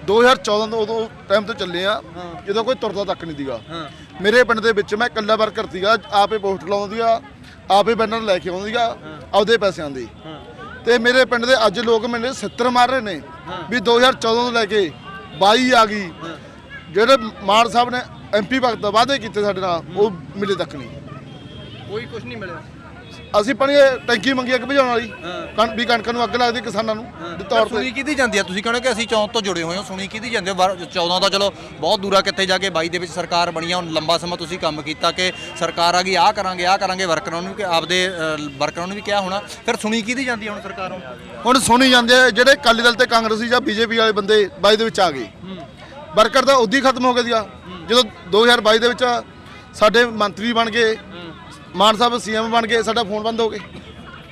2014 ਤੋਂ ਉਦੋਂ ਟਾਈਮ ਤੋਂ ਚੱਲੇ ਆ ਜਦੋਂ ਕੋਈ ਤੁਰਦਾ ਤੱਕ ਨਹੀਂ ਦੀਗਾ। ਮੇਰੇ ਪਿੰਡ ਦੇ ਵਿੱਚ ਮੈਂ ਇਕੱਲਾ ਵਰਕਰ ਸੀਗਾ ਆਪੇ ਪੋਸਟ ਲਾਉਂਦੀ ਆ ਆਪੇ ਬੈਨਰ ਲੈ ਕੇ ਆਉਂਦੀ ਆ ਆਪਦੇ ਪੈਸਿਆਂ ਦੀ। ਤੇ ਮੇਰੇ ਪਿੰਡ ਦੇ ਅੱਜ ਲੋਕ ਮੈਨੂੰ 70 ਮਾਰ ਰਹੇ ਨੇ ਵੀ 2014 ਤੋਂ ਲੈ ਕੇ 22 ਆ ਗਈ। ਜਿਹੜੇ ਮਾਨ ਸਾਹਿਬ ਨੇ ਐਮਪੀ ਵਕਤ ਵਾਅਦੇ ਕੀਤੇ ਸਾਡੇ ਨਾਲ ਉਹ ਮਿਲੇ ਤੱਕ ਨਹੀਂ। ਕੋਈ ਕੁਝ ਨਹੀਂ ਮਿਲਿਆ। ਅਸੀਂ ਪਾਣੀ ਟੈਂਕੀ ਮੰਗੀ ਅੱਗ ਭਜਾਉਣ ਵਾਲੀ। ਕਣ ਵੀ ਕਣਕਾਂ ਨੂੰ ਅੱਗ ਲੱਗਦੀ ਕਿਸਾਨਾਂ ਨੂੰ ਦੇ ਤੌਰ ਤੇ ਸੁਣੀ ਕਿਹਦੀ ਜਾਂਦੀ ਆ? ਤੁਸੀਂ ਕਹਿੰਦੇ ਕਿ ਅਸੀਂ ਚੌਂਕ ਤੋਂ ਜੁੜੇ ਹੋਏ ਹਾਂ ਸੁਣੀ ਕਿਹਦੀ ਜਾਂਦੀ ਆ? ਵਰ- 14 ਤਾਂ ਚਲੋ ਬਹੁਤ ਦੂਰਾ ਕਿੱਥੇ ਜਾ ਕੇ 22 ਦੇ ਵਿੱਚ ਸਰਕਾਰ ਬਣੀ ਆ ਹੁਣ ਲੰਬਾ ਸਮਾਂ ਤੁਸੀਂ ਕੰਮ ਕੀਤਾ ਕਿ ਸਰਕਾਰ ਆ ਗਈ ਆਹ ਕਰਾਂਗੇ ਆਹ ਕਰਾਂਗੇ ਵਰਕਰਾਂ ਨੂੰ ਵੀ ਕਿ ਆਪਦੇ ਵਰਕਰਾਂ ਨੂੰ ਵੀ ਕਿਹਾ ਹੋਣਾ। ਫਿਰ ਸੁਣੀ ਕਿਹਦੀ ਜਾਂਦੀ ਆ ਹੁਣ ਸਰਕਾਰੋਂ? ਹੁਣ ਸੁਣੀ ਜਾਂਦੇ ਆ ਜਿਹੜੇ ਅਕਾਲੀ ਦਲ ਤੇ ਕਾਂਗਰਸੀ ਜਾਂ ਬੀਜੇਪੀ ਵਾਲੇ ਬੰਦੇ ਬਾਈ ਦੇ ਵਿੱਚ ਆ ਗਏ। ਵਰਕਰ ਤਾਂ ਉਦੋਂ ਹੀ ਖਤਮ ਹੋ ਗਿਆ ਸੀਗਾ। ਜਦੋਂ 2022 ਦੇ ਵਿੱਚ ਸਾਡੇ ਮੰਤਰੀ ਬਣ ਗਏ ਮਾਨ ਸਾਹਿਬ ਸੀਐਮ ਬਣ ਗਏ ਸਾਡਾ ਫੋਨ ਬੰਦ ਹੋ ਗਏ।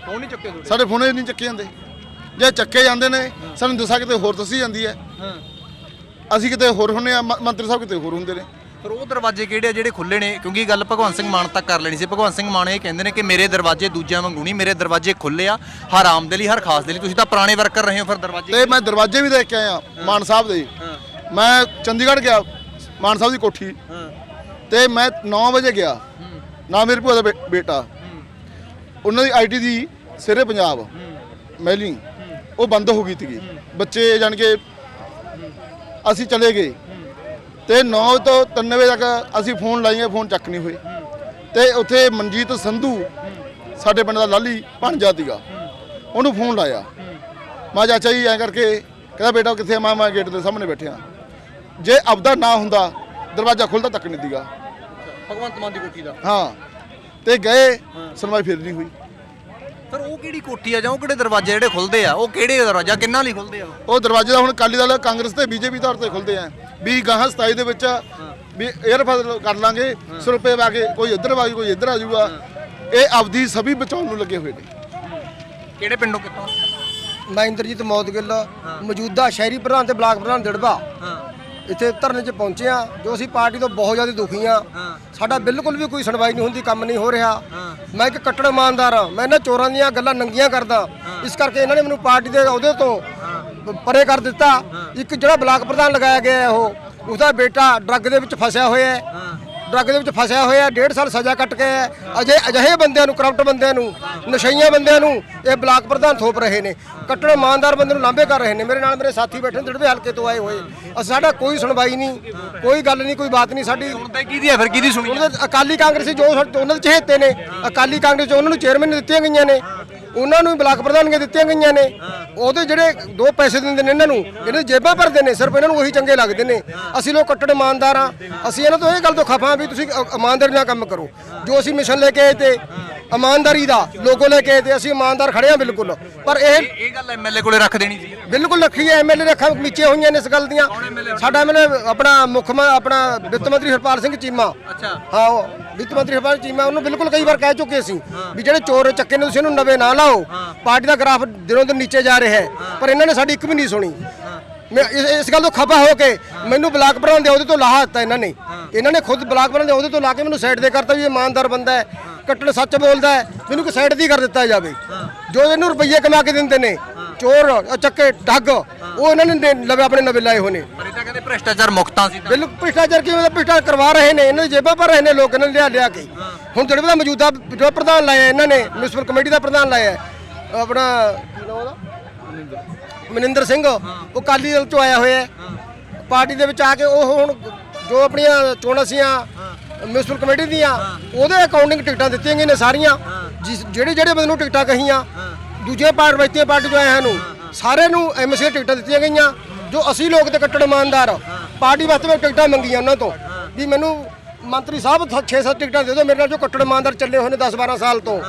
ਕੌਣ ਨਹੀਂ ਚੁੱਕੇ ਸਾਡੇ ਫੋਨ ਨਹੀਂ ਚੱਕੇ ਜਾਂਦੇ। ਜੇ ਚੱਕੇ ਜਾਂਦੇ ਨੇ ਸਾਨੂੰ ਦੱਸਾ ਕਿਤੇ ਹੋਰ ਦੱਸੀ ਜਾਂਦੀ ਹੈ। ਅਸੀਂ ਕਿਤੇ ਹੋਰ ਹੁੰਨੇ ਆ ਮੰਤਰੀ ਸਾਹਿਬ ਕਿਤੇ ਹੋਰ ਹੁੰਦੇ ਨੇ। ਪਰ ਉਹ ਦਰਵਾਜ਼ੇ ਕਿਹੜੇ ਆ ਜਿਹੜੇ ਖੁੱਲੇ ਨੇ? ਕਿਉਂਕਿ ਗੱਲ ਭਗਵੰਤ ਸਿੰਘ ਮਾਨ ਤੱਕ ਕਰ ਲੈਣੀ ਸੀ। ਭਗਵੰਤ ਸਿੰਘ ਮਾਨ ਇਹ ਕਹਿੰਦੇ ਨੇ ਕਿ ਮੇਰੇ ਦਰਵਾਜ਼ੇ ਦੂਜਿਆਂ ਵਾਂਗੂ ਨਹੀਂ ਮੇਰੇ ਦਰਵਾਜ਼ੇ ਖੁੱਲੇ ਆ। ਹਰ ਆਮ ਦੇ ਲਈ ਹਰ ਖਾਸ ਦੇ ਲਈ। ਤੁਸੀਂ ਤਾਂ ਪੁਰਾਣੇ ਵਰਕਰ ਰਹੇ ਹੋ ਫਿਰ ਦਰਵਾਜ਼ੇ ਤੇ ਮੈਂ ਦਰਵਾਜ਼ੇ ਵੀ ਦੇਖ ਕੇ ਆਇਆ ਮਾਨ ਸਾਹਿਬ ਦੇ। ਮੈਂ ਚੰਡੀਗੜ੍ਹ ਗਿਆ ਮਾਨ ਸਾਹਿਬ ਦੀ ਕੋਠੀ। ਤੇ ਮੈਂ 9 ਵਜੇ ਗਿਆ। ਨਾ ਮੇਰੇ ਭੂਆ ਦਾ ਬੇਟਾ। ਉਹਨਾਂ ਦੀ ਆਈਟੀ ਦੀ ਸਿਰੇ ਪੰਜਾਬ। ਮੈਲਿੰਗ ਉਹ ਬੰਦ ਹੋ ਗਈ ਸੀਗੀ। ਬੱਚੇ ਜਾਣ ਕੇ ਅਸੀਂ ਚਲੇ ਗਏ। ਤੇ 9 ਤੋਂ 3 ਵਜੇ ਤੱਕ ਅਸੀਂ ਫੋਨ ਲਾਈਏ ਫੋਨ ਚੱਕ ਨਹੀਂ ਹੋਏ। ਤੇ ਉੱਥੇ ਮਨਜੀਤ ਸੰਧੂ ਸਾਡੇ ਪਿੰਡ ਦਾ ਲਾਲੀ ਭਾਣਜਾ ਸੀਗਾ। ਉਹਨੂੰ ਫੋਨ ਲਾਇਆ। ਮੈਂ ਚਾਚਾ ਜੀ ਐਂ ਕਰਕੇ ਕਹਿੰਦਾ ਬੇਟਾ ਕਿੱਥੇ ਆ? ਮੈਂ ਮੈਂ ਗੇਟ ਦੇ ਸਾਹਮਣੇ ਬੈਠਿਆ। ਜੇ ਆਪਦਾ ਨਾ ਹੁੰਦਾ ਦਰਵਾਜ਼ਾ ਖੁੱਲਦਾ ਤੱਕ ਨਹੀਂ ਸੀਗਾ ਭਗਵੰਤ ਮਾਨ ਦੀ ਕੋਠੀ ਦਾ? ਹਾਂ। ਤੇ ਗਏ ਸੁਣਵਾਈ ਫਿਰ ਨਹੀਂ ਹੋਈ। ਫਿਰ ਉਹ ਕਿਹੜੀ ਕੋਠੀ ਆ ਜਾਂ ਉਹ ਕਿਹੜੇ ਦਰਵਾਜ਼ੇ ਜਿਹੜੇ ਖੁੱਲਦੇ ਆ? ਉਹ ਕਿਹੜੇ ਦਰਵਾਜ਼ਾ ਕਿੰਨਾਂ ਲਈ ਖੁੱਲਦੇ ਆ ਉਹ? ਦਰਵਾਜ਼ੇ ਦਾ ਹੁਣ ਅਕਾਲੀ ਦਲ ਕਾਂਗਰਸ ਤੇ ਬੀਜੇਪੀ ਤੌਰ ਤੇ ਖੁੱਲਦੇ ਆ। ਵੀ ਗਾਹਾਂ 27 ਦੇ ਵਿੱਚ ਵੀ 에ਅਰ ਫਸਲ ਕਰ ਲਾਂਗੇ ਸੁਰਪੇ ਵਾ ਕੇ ਕੋਈ ਇੱਧਰ ਵਾ ਕੇ ਕੋਈ ਇੱਧਰ ਆ ਜਾਊਗਾ। ਇਹ ਆਪਦੀ ਸਭੀ ਬਚਾਉਣ ਨੂੰ ਲੱਗੇ ਹੋਏ ਨੇ। ਕਿਹੜੇ ਪਿੰਡੋਂ ਕਿੱਥੋਂ? ਮੈਂ ਇੰਦਰਜੀਤ ਮੌਦਗਿੱਲ ਮੌਜੂਦਾ ਸ਼ਹਿਰੀ ਪ੍ਰਧਾਨ ਤੇ ਬਲਾਕ ਪ੍ਰਧਾਨ ਦਿੜਬਾ। ਹਾਂ। ਇੱਥੇ ਧਰਨੇ 'ਚ ਪਹੁੰਚੇ ਆ ਜੋ ਅਸੀਂ ਪਾਰਟੀ ਤੋਂ ਬਹੁਤ ਜ਼ਿਆਦਾ ਦੁਖੀ ਆ ਸਾਡਾ ਬਿਲਕੁਲ ਵੀ ਕੋਈ ਸੁਣਵਾਈ ਨਹੀਂ ਹੁੰਦੀ ਕੰਮ ਨਹੀਂ ਹੋ ਰਿਹਾ। ਮੈਂ ਇੱਕ ਕੱਟੜ ਇਮਾਨਦਾਰ ਆ ਮੈਂ ਇਹਨਾਂ ਚੋਰਾਂ ਦੀਆਂ ਗੱਲਾਂ ਨੰਗੀਆਂ ਕਰਦਾ। ਇਸ ਕਰਕੇ ਇਹਨਾਂ ਨੇ ਮੈਨੂੰ ਪਾਰਟੀ ਦੇ ਅਹੁਦੇ ਤੋਂ ਪਰੇ ਕਰ ਦਿੱਤਾ। ਇੱਕ ਜਿਹੜਾ ਬਲਾਕ ਪ੍ਰਧਾਨ ਲਗਾਇਆ ਗਿਆ ਹੈ ਉਹ ਉਹਦਾ ਬੇਟਾ ਡਰੱਗ ਦੇ ਵਿੱਚ ਫਸਿਆ ਹੋਇਆ ਹੈ। ਡਰੱਗ ਦੇ ਵਿੱਚ ਫਸਿਆ ਹੋਇਆ ਡੇਢ ਸਾਲ ਸਜ਼ਾ ਕੱਟ ਕੇ ਆਇਆ। ਹੈ। ਅਜੇ ਅਜਿਹੇ ਬੰਦਿਆਂ ਨੂੰ ਕਰਪਟ ਬੰਦਿਆਂ ਨੂੰ ਨਸ਼ਈਆਂ ਬੰਦਿਆਂ ਨੂੰ ਇਹ ਬਲਾਕ ਪ੍ਰਧਾਨ ਥੋਪ ਰਹੇ ਨੇ। ਕੱਟੜ ਇਮਾਨਦਾਰ ਬੰਦੇ ਨੂੰ ਲਾਂਭੇ ਕਰ ਰਹੇ ਨੇ। ਮੇਰੇ ਨਾਲ ਮੇਰੇ ਸਾਥੀ ਬੈਠੇ ਨੇ ਜਿਹੜੇ ਹਲਕੇ ਤੋਂ ਆਏ ਹੋਏ। ਅ ਸਾਡਾ ਕੋਈ ਸੁਣਵਾਈ ਨਹੀਂ ਕੋਈ ਗੱਲ ਨਹੀਂ ਕੋਈ ਬਾਤ ਨਹੀਂ ਸਾਡੀ ਹੁਣ ਤੇ ਕਿਹਦੀ ਆ ਫਿਰ ਸੁਣੀ ਉਹਨਾਂ ਦੇ ਅਕਾਲੀ ਕਾਂਗਰਸੀ ਜੋ ਉਹਨਾਂ ਦੇ ਚਹੇਤੇ ਨੇ। ਅਕਾਲੀ ਕਾਂਗਰਸ ਜੋ ਉਹਨਾਂ ਨੂੰ ਚੇਅਰਮੈਨ ਦਿੱਤੀਆਂ ਗਈਆਂ ਨੇ। ਉਹਨਾਂ ਨੂੰ ਬਲਾਕ ਪ੍ਰਧਾਨੀਆਂ ਦਿੱਤੀਆਂ ਗਈਆਂ ਨੇ। ਉਹਦੇ ਜਿਹੜੇ ਦੋ ਪੈਸੇ ਦਿੰਦੇ ਨੇ ਇਹਨਾਂ ਨੂੰ ਇਹਨਾਂ ਦੀ ਜੇਬਾਂ ਭਰਦੇ ਨੇ, ਸਿਰਫ ਇਹਨਾਂ ਨੂੰ ਉਹੀ ਚੰਗੇ ਲੱਗਦੇ ਨੇ। ਅਸੀਂ ਲੋਕ ਕੱਟੜ ਇਮਾਨਦਾਰ ਆ ਅਸੀਂ ਇਹਨਾਂ ਤੋਂ ਇਹ ਗੱਲ ਤੋਂ ਖਫਾ ਵੀ ਤੁਸੀਂ ਇਮਾਨਦਾਰੀ ਨਾਲ ਕੰਮ ਕਰੋ। ਜੋ ਅਸੀਂ ਮਿਸ਼ਨ ਲੈ ਕੇ ਆਏ ਤੇ ਇਮਾਨਦਾਰੀ ਦਾ ਲੋਗੋ ਲੈ ਕੇ ਤੇ ਅਸੀਂ ਇਮਾਨਦਾਰ ਖੜੇ ਆ ਬਿਲਕੁਲ। ਪਰ ਇਹ ਇਹ ਗੱਲ ਐਮਐਲਏ ਕੋਲੇ ਰੱਖ ਦੇਣੀ ਸੀ। ਬਿਲਕੁਲ ਰੱਖੀ ਹੈ। ਐਮਐਲਏ ਰੱਖਾਂ ਨੀਚੇ ਹੋਈਆਂ ਨੇ ਇਸ ਗੱਲ ਦੀਆਂ। ਸਾਡਾ ਐਮਐਲਏ ਆਪਣਾ ਮੁੱਖ ਆਪਣਾ ਵਿੱਤ ਮੰਤਰੀ ਹਰਪਾਲ ਸਿੰਘ ਚੀਮਾ। ਅੱਛਾ। ਹਾਂ ਵਿੱਤ ਮੰਤਰੀ ਹਰਪਾਲ ਚੀਮਾ ਉਹਨੂੰ ਬਿਲਕੁਲ ਕਈ ਵਾਰ ਕਹਿ ਚੁੱਕੇ ਸੀ ਵੀ ਜਿਹੜੇ ਚੋਰ ਚੱਕੇ ਨੇ ਤੁਸੀਂ ਇਹਨੂੰ ਨਵੇਂ ਨਾ ਲਾਓ। ਪਾਰਟੀ ਦਾ ਗ੍ਰਾਫ ਦਿਨੋਂ ਦਿਨ ਨੀਚੇ ਜਾ ਰਿਹਾ ਹੈ। ਪਰ ਇਹਨਾਂ ਨੇ ਸਾਡੀ ਇੱਕ ਵੀ ਨਹੀਂ ਸੁਣੀ। ਮੈਂ ਇਸ ਗੱਲ ਤੋਂ ਖਪਾ ਹੋ ਕੇ ਮੈਨੂੰ ਬਲਾਕ ਪ੍ਰਧਾਨ ਦੇ ਉਹਦੇ ਤੋਂ ਲਾਹਾ ਦਿੱਤਾ ਇਹਨਾਂ ਨੇ। ਇਹਨਾਂ ਨੇ ਖੁਦ ਬਲਾਕ ਪ੍ਰਧਾਨ ਦੇ ਉਹਦੇ ਤੋਂ ਲਾ ਕੇ ਮੈਨੂੰ ਸਾਈਡ ਦੇ ਕਰਤਾ ਵੀ ਇਮਾਨਦਾਰ ਬੰਦਾ ਹੈ। ਕੱਟੜ ਸੱਚ ਬੋਲਦਾ ਹੈ ਮੈਨੂੰ ਕਿ ਸਾਈਡ ਦੀ ਕਰ ਦਿੱਤਾ ਜਾਵੇ। ਜੋ ਇਹਨੂੰ ਰੁਪਈਏ ਕਮਾ ਕੇ ਦਿੰਦੇ ਨੇ ਚੋਰ ਚੱਕੇ ਠੱਗ ਉਹ ਇਹਨਾਂ ਨੇ ਲਵੇ ਆਪਣੇ ਨਵੇਂ ਲਾਏ ਹੋਏ ਨੇ। ਪਰ ਇਹ ਤਾਂ ਕਹਿੰਦੇ ਭ੍ਰਿਸ਼ਟਾਚਾਰ ਮੁਕਤਾਂ ਸੀ ਤਾਂ। ਬਿਲਕੁਲ ਭ੍ਰਿਸ਼ਟਾਚਾਰ ਕਿਵੇਂ ਦਾ ਭ੍ਰਿਸ਼ਟਾਚਾਰ ਕਰਵਾ ਰਹੇ ਨੇ ਇਹਨਾਂ ਦੀ ਜੇਬਾਂ ਭਰ ਰਹੇ ਨੇ ਲੋਕ ਇਹਨਾਂ ਨੇ ਲਿਆ ਲਿਆ ਕੇ। ਹੁਣ ਜਿਹੜੇ ਦਾ ਮੌਜੂਦਾ ਜੋ ਪ੍ਰਧਾਨ ਲਾਇਆ ਇਹਨਾਂ ਨੇ ਮਿਊਨਿਸਪਲ ਕਮੇਟੀ ਦਾ ਪ੍ਰਧਾਨ ਲਾਇਆ ਹੈ, ਆਪਣਾ ਕੀ ਨਾਮ ਉਹਦਾ? ਮਨਿੰਦਰ ਸਿੰਘ ਉਹ ਕਾਲੀ ਦਲ ਤੋਂ ਆਇਆ ਹੋਇਆ ਹੈ। ਪਾਰਟੀ ਦੇ ਵਿੱਚ ਆ ਕੇ ਉਹ ਹੁਣ ਜੋ ਆਪਣੀਆਂ ਚੋਣਾਂ ਸੀਆਂ ਮਿਊਨਿਸਪਲ ਕਮੇਟੀ ਦੀਆਂ ਉਹਦੇ ਅਕਾਊਂਟਿੰਗ ਟਿਕਟਾਂ ਦਿੱਤੀਆਂ ਗਈਆਂ ਨੇ ਸਾਰੀਆਂ। ਜਿਸ ਜਿਹੜੇ ਜਿਹੜੇ ਬੰਦੇ ਨੂੰ ਟਿਕਟਾਂ ਕਹੀਆਂ ਦੂਜੇ ਪਾਰਟੀ ਵਿਅਕਤੀਆਂ ਪਾਰਟੀ ਤੋਂ ਆਇਆ ਨੂੰ ਸਾਰੇ ਨੂੰ ਐਮਸੀ ਟਿਕਟਾਂ ਦਿੱਤੀਆਂ ਗਈਆਂ ਜੋ ਅਸੀਂ ਲੋਕ ਤੇ ਕੱਟੜ ਇਮਾਨਦਾਰ। ਪਾਰਟੀ ਵਾਸਤੇ ਮੈਂ ਟਿਕਟਾਂ ਮੰਗੀਆਂ ਉਹਨਾਂ ਤੋਂ। ਵੀ ਮੈਨੂੰ ਮੰਤਰੀ ਸਾਹਿਬ 6-7 ਟਿਕਟਾਂ ਦੇ ਦਿਓ ਮੇਰੇ ਨਾਲ ਜੋ ਕੱਟੜ ਇਮਾਨਦਾਰ ਚੱਲੇ ਹੋਏ ਨੇ 10-12 ਸਾਲ ਤੋਂ।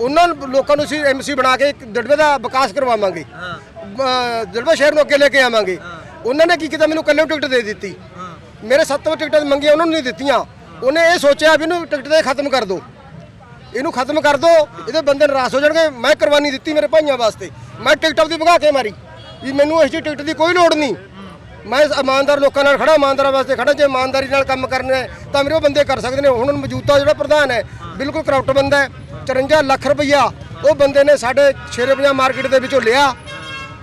ਉਹਨਾਂ ਨੂੰ- ਲੋਕਾਂ ਨੂੰ ਅਸੀਂ ਐਮਸੀ ਬਣਾ ਕੇ ਇੱਕ ਦੜਵੇ ਦਾ ਵਿਕਾਸ ਕਰਵਾਵਾਂਗੇ। ਅ, ਦੜਵੇ ਸ਼ਹਿਰ ਨੂੰ ਅੱਗੇ ਲੈ ਕੇ ਆਵਾਂਗੇ। ਉਹਨਾਂ ਨੇ ਕੀ ਕੀਤਾ? ਮੈਨੂੰ ਕੱਲੇ ਟਿਕਟ ਦੇ ਦਿੱਤੀ। ਮੇਰੇ ਸੱਤ ਵਜੇ ਟਿਕਟਾਂ ਮੰਗੀਆਂ ਉਹਨਾਂ ਨੂੰ ਨਹੀਂ ਦਿੱਤੀਆਂ। ਉਹਨੇ ਇਹ ਸੋਚਿਆ ਵੀ ਇਹਨੂੰ ਟਿਕਟ 'ਤੇ ਖਤਮ ਕਰ ਦਿਓ ਇਹਨੂੰ ਖਤਮ ਕਰ ਦੋ, ਇਹਦੇ ਬੰਦੇ ਨਾਰਾਜ਼ ਹੋ ਜਾਣਗੇ। ਮੈਂ ਕੁਰਬਾਨੀ ਦਿੱਤੀ ਮੇਰੇ ਭਾਈਆਂ ਵਾਸਤੇ। ਮੈਂ ਟਿਕਟ ਆਪਦੀ ਭਗਾ ਕੇ ਮਾਰੀ। ਵੀ ਮੈਨੂੰ ਇਸ ਦੀ ਟਿਕਟ ਦੀ ਕੋਈ ਲੋੜ ਨਹੀਂ। ਮੈਂ ਇਮਾਨਦਾਰ ਲੋਕਾਂ ਨਾਲ ਖੜਾ ਇਮਾਨਦਾਰਾਂ ਵਾਸਤੇ ਖੜਾ ਜੇ ਇਮਾਨਦਾਰੀ ਨਾਲ ਕੰਮ ਕਰਨਾ ਹੈ, ਤਾਂ ਮੇਰੇ ਉਹ ਬੰਦੇ ਕਰ ਸਕਦੇ ਨੇ। ਹੁਣ ਮੌਜੂਦਾ ਜਿਹੜਾ ਪ੍ਰਧਾਨ ਹੈ, ਬਿਲਕੁਲ ਕਰਪਟ ਬੰਦਾ ਹੈ। 54 ਲੱਖ ਰੁਪਈਆ ਉਹ ਬੰਦੇ ਨੇ ਸਾਡੇ ਸ਼ੇਰੇ ਰੁਪਈਆ ਮਾਰਕੀਟ ਦੇ ਵਿੱਚੋਂ ਲਿਆ।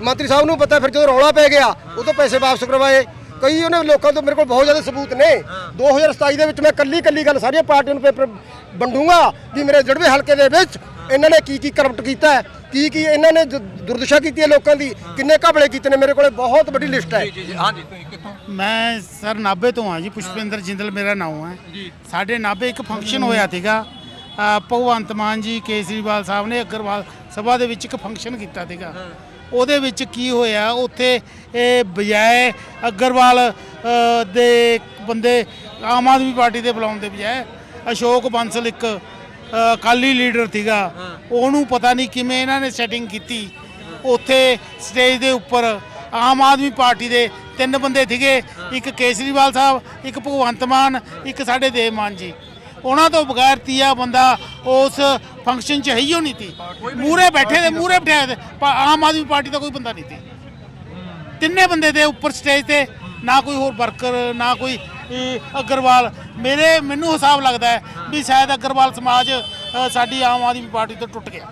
ਮੰਤਰੀ ਸਾਹਿਬ ਨੂੰ ਪਤਾ ਫਿਰ ਜਦੋਂ ਰੌਲਾ ਪੈ ਗਿਆ ਉਹ ਤੋਂ ਪੈਸੇ ਵਾਪਸ ਕਰਵਾਏ। ਕਈ ਉਹਨੇ ਲੋਕਾਂ ਤੋਂ ਮੇਰੇ ਕੋਲ ਬਹੁਤ ਜ਼ਿਆਦਾ ਸਬੂਤ ਨੇ। 2027 ਦੇ ਵਿੱਚ ਮੈਂ ਕੱਲੀ ਕੱਲੀ ਗੱਲ ਸਾਰੀਆਂ ਪਾਰਟੀਆਂ ਨੂੰ ਪੇਪਰ ਵੰਡੂੰਗਾ ਵੀ ਮੇਰੇ ਜੜਵੇ ਹਲਕੇ ਦੇ ਵਿੱਚ ਇਹਨਾਂ ਨੇ ਕੀ ਕੀ ਕਰਪਟ ਕੀਤਾ ਹੈ ਕੀ ਕੀ ਇਹਨਾਂ ਨੇ ਦ- ਦੁਰਦਸ਼ਾ ਕੀਤੀ ਹੈ ਲੋਕਾਂ ਦੀ ਕਿੰਨੇ ਘਪਲੇ ਕੀਤੇ ਨੇ ਮੇਰੇ ਕੋਲੇ ਬਹੁਤ ਵੱਡੀ ਲਿਸਟ ਹੈ। ਜੀ ਜੀ ਹਾਂਜੀ ਤੁਸੀਂ ਕਿੱਥੋਂ? ਮੈਂ ਸਰ ਨਾਭੇ ਤੋਂ ਆ ਜੀ ਪੁਸ਼ਪਿੰਦਰ ਜਿੰਦਲ ਮੇਰਾ ਨਾਮ ਹੈ। ਸਾਡੇ ਨਾਭੇ ਇੱਕ ਫੰਕਸ਼ਨ ਹੋਇਆ ਸੀਗਾ ਭਗਵੰਤ ਮਾਨ ਜੀ ਕੇਜਰੀਵਾਲ ਸਾਹਿਬ ਨੇ ਅਗਰਵਾਲ ਸਭਾ ਦੇ ਵਿੱਚ ਇੱਕ ਫੰਕਸ਼ਨ ਕੀਤਾ ਸੀਗਾ। ਉਹਦੇ ਵਿੱਚ ਕੀ ਹੋਇਆ? ਉੱਥੇ ਇਹ ਬਜਾਏ ਅਗਰਵਾਲ ਦੇ ਬੰਦੇ ਆਮ ਆਦਮੀ ਪਾਰਟੀ ਦੇ ਬੁਲਾਉਣ ਦੇ ਬਜਾਏ ਅਸ਼ੋਕ ਬੰਸਲ ਇੱਕ ਅਕਾਲੀ ਲੀਡਰ ਸੀਗਾ। ਉਹਨੂੰ ਪਤਾ ਨਹੀਂ ਕਿਵੇਂ ਇਹਨਾਂ ਨੇ ਸੈਟਿੰਗ ਕੀਤੀ। ਉੱਥੇ ਸਟੇਜ ਦੇ ਉੱਪਰ ਆਮ ਆਦਮੀ ਪਾਰਟੀ ਦੇ ਤਿੰਨ ਬੰਦੇ ਸੀਗੇ। ਇੱਕ ਕੇਜਰੀਵਾਲ ਸਾਹਿਬ ਇੱਕ ਭਗਵੰਤ ਮਾਨ ਇੱਕ ਸਾਡੇ ਦੇਵ ਮਾਨ ਜੀ। ਉਹਨਾਂ ਤੋਂ ਬਗੈਰ ਤੀਆ ਬੰਦਾ ਉਸ ਫੰਕਸ਼ਨ 'ਚ ਹੈ ਹੀ ਓ ਨਹੀਂ ਸੀ। ਮੂਰੇ ਬੈਠੇ ਦੇ ਮੂਰੇ ਬਿਠਾਏ ਦੇ ਪਰ ਆਮ ਆਦਮੀ ਪਾਰਟੀ ਦਾ ਕੋਈ ਬੰਦਾ ਨਹੀਂ ਸੀ। ਤਿੰਨੇ ਬੰਦੇ ਦੇ ਉੱਪਰ ਸਟੇਜ ਤੇ, ਨਾ ਕੋਈ ਹੋਰ ਵਰਕਰ ਨਾ ਕੋਈ ਅਗਰਵਾਲ। ਮੇਰੇ ਮੈਨੂੰ ਹਿਸਾਬ ਲੱਗਦਾ ਹੈ ਵੀ ਸ਼ਾਇਦ ਅਗਰਵਾਲ ਸਮਾਜ ਸਾਡੀ ਆਮ ਆਦਮੀ ਪਾਰਟੀ ਤੋਂ ਟੁੱਟ ਗਿਆ।